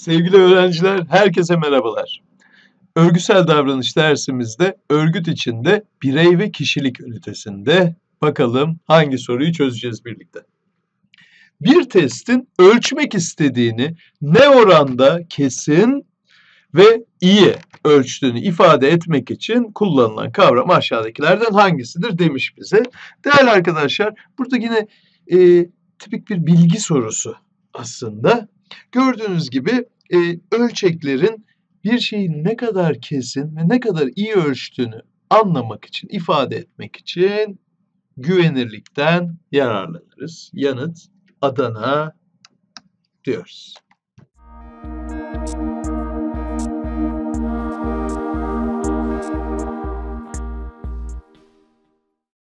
Sevgili öğrenciler, herkese merhabalar. Örgüsel davranış dersimizde örgüt içinde birey ve kişilik ünitesinde bakalım hangi soruyu çözeceğiz birlikte. Bir testin ölçmek istediğini ne oranda kesin ve iyi ölçtüğünü ifade etmek için kullanılan kavram aşağıdakilerden hangisidir demiş bize. Değerli arkadaşlar, burada yine e, tipik bir bilgi sorusu aslında. Gördüğünüz gibi e, ölçeklerin bir şeyi ne kadar kesin ve ne kadar iyi ölçtüğünü anlamak için, ifade etmek için güvenirlikten yararlanırız. Yanıt Adana diyoruz. Müzik